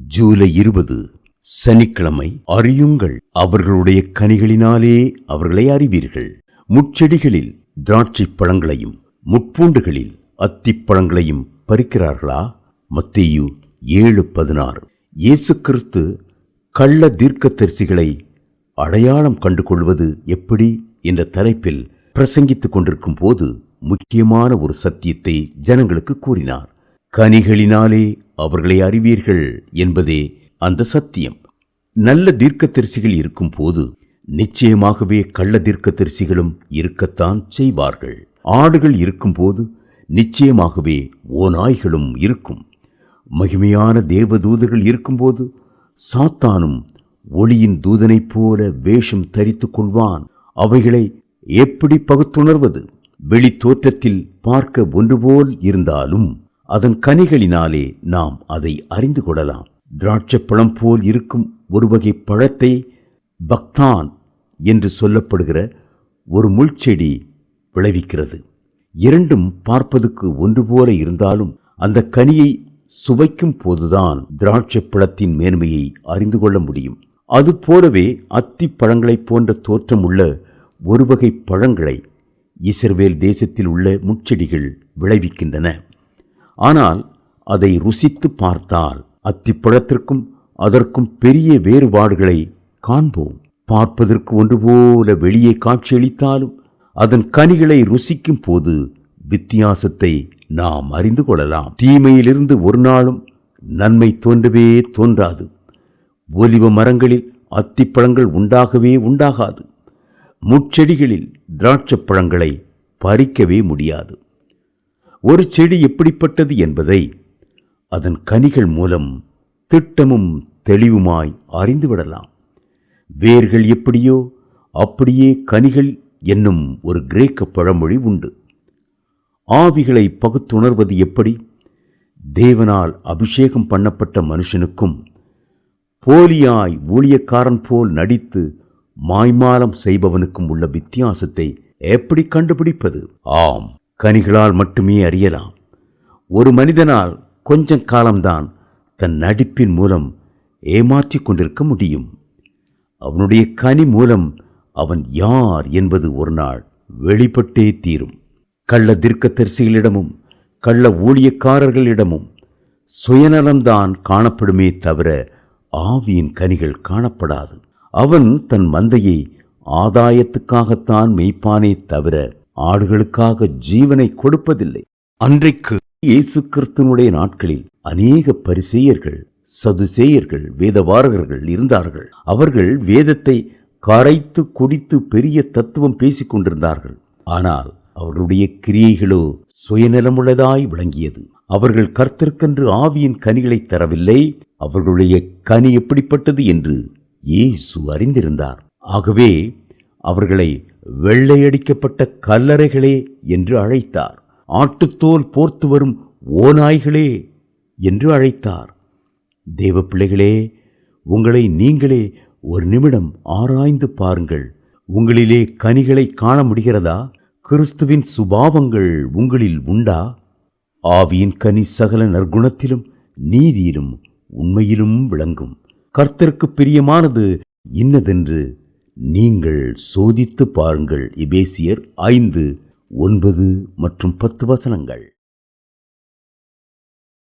ஜூலை இருபது சனிக்கிழமை. அறியுங்கள் அவர்களுடைய கனிகளினாலே அவர்களை அறிவீர்கள். முட்செடிகளில் திராட்சைப் பழங்களையும் முட்பூண்டுகளில் அத்திப்பழங்களையும் பறிக்கிறார்களா? மத்தியு ஏழு பதினாறு. இயேசு கிறிஸ்து கள்ள தீர்க்கதரிசிகளை அடையாளம் கண்டு கொள்வது எப்படி? என்ற தலைப்பில் பிரசங்கித்துக் கொண்டிருக்கும் போது முக்கியமான ஒரு சத்தியத்தை ஜனங்களுக்கு கூறினார். கனிகளினாலே அவர்களை அறிவீர்கள் என்பதே அந்த சத்தியம். நல்ல தீர்க்கதரிசிகள் இருக்கும் போது நிச்சயமாகவே கள்ள தீர்க்கதரிசிகளும் இருக்கத்தான் செய்வார்கள். ஆடுகள் இருக்கும்போது நிச்சயமாகவே ஓநாய்களும் இருக்கும். மகிமையான தேவதூதர்கள் இருக்கும்போது சாத்தானும் ஒளியின் தூதனைப் போல வேஷம் தரித்துக் கொள்வான். அவைகளை எப்படி பகுத்துணர்வது? வெளி தோற்றத்தில் பார்க்க ஒன்றுபோல் இருந்தாலும் அதன் கனிகளினாலே நாம் அதை அறிந்து கொள்ளலாம். திராட்சைப்பழம் போல் இருக்கும் ஒரு வகை பழத்தை பக்தான் என்று சொல்லப்படுகிற ஒரு முள்செடி விளைவிக்கிறது. இரண்டும் பார்ப்பதுக்கு ஒன்று போல இருந்தாலும் அந்த கனியை சுவைக்கும் போதுதான் திராட்சை பழத்தின் மேன்மையை அறிந்து கொள்ள முடியும். அது போலவே அத்தி பழங்களைப் போன்ற தோற்றமுள்ள ஒரு வகை பழங்களை இஸ்ரவேல் தேசத்தில் உள்ள முட்செடிகள் விளைவிக்கின்றன. ஆனால் அதை ருசித்து பார்த்தால் அத்திப்பழத்திற்கும் அதற்கும் பெரிய வேறுபாடுகளை காண்போம். பார்ப்பதற்கு ஒன்று போல வெளியே காட்சியளித்தாலும் அதன் கனிகளை ருசிக்கும் போது வித்தியாசத்தை நாம் அறிந்து கொள்ளலாம். தீமையிலிருந்து ஒரு நாளும் நன்மை தோன்றவே தோன்றாது. ஒலிவ மரங்களில் அத்திப்பழங்கள் உண்டாகவே உண்டாகாது. முட்செடிகளில் திராட்சைப் பழங்களை பறிக்கவே முடியாது. ஒரு செடி எப்படிப்பட்டது என்பதை அதன் கனிகள் மூலம் திட்டமும் தெளிவுமாய் அறிந்துவிடலாம் வேர்கள் எப்படியோ அப்படியே கனிகள் என்னும் ஒரு கிரேக்க பழமொழி உண்டு. ஆவிகளை பகுத்துணர்வது எப்படி? தேவனால் அபிஷேகம் பண்ணப்பட்ட மனுஷனுக்கும் போலியாய் ஊழியக்காரன் போல் நடித்து மாய்மாலம் செய்பவனுக்கும் உள்ள வித்தியாசத்தை எப்படி கண்டுபிடிப்பது? ஆம். கனிகளால் மட்டுமே அறியலாம். ஒரு மனிதனால் கொஞ்சம் காலம்தான் தன் நடிப்பின் மூலம் ஏமாற்றிக் கொண்டிருக்க முடியும். அவனுடைய கனி மூலம் அவன் யார் என்பது ஒரு நாள் வெளிப்பட்டே தீரும். கள்ள தீர்க்கதரிசிகளிடமும் கள்ள ஊழியக்காரர்களிடமும் சுயநலம்தான் காணப்படுமே தவிர ஆவியின் கனிகள் காணப்படாது. அவன் தன் மந்தையை ஆதாயத்துக்காகத்தான் மெய்ப்பானே தவிர ஆடுகளுக்காக ஜீவனை கொடுப்பதில்லை. அன்றைக்கு இயேசு கிறிஸ்துவனுடைய நாட்களில் அநேக பரிசேயர்கள் சதுசேயர்கள் வேதவாரகர்கள் இருந்தார்கள். அவர்கள் வேதத்தை கரைத்து குடித்து பெரிய தத்துவம் பேசிக் கொண்டிருந்தார்கள். ஆனால் அவர்களுடைய கிரியைகளோ சுயநலமுள்ளதாய் விளங்கியது. அவர்கள் கர்த்தருக்கென்று ஆவியின் கனிகளை தரவில்லை. அவர்களுடைய கனி எப்படிப்பட்டது என்று இயேசு அறிந்திருந்தார். ஆகவே அவர்களை வெள்ளையடிக்கப்பட்ட கல்லறைகளே என்று அழைத்தார். ஆட்டுத்தோல் போர்த்து வரும் ஓநாய்களே என்று அழைத்தார். தேவ பிள்ளைகளே உங்களை நீங்களே ஒரு நிமிடம் ஆராய்ந்து பாருங்கள். உங்களிலே கனிகளை காண முடிகிறதா? கிறிஸ்துவின் சுபாவங்கள் உங்களில் உண்டா? ஆவியின் கனி சகல நற்குணத்திலும் நீதியிலும் உண்மையிலும் விளங்கும். கர்த்தருக்கு பிரியமானது இன்னதென்று நீங்கள் சோதித்து பாருங்கள் எபேசியர் ஐந்து ஒன்பது மற்றும் பத்து வசனங்கள்.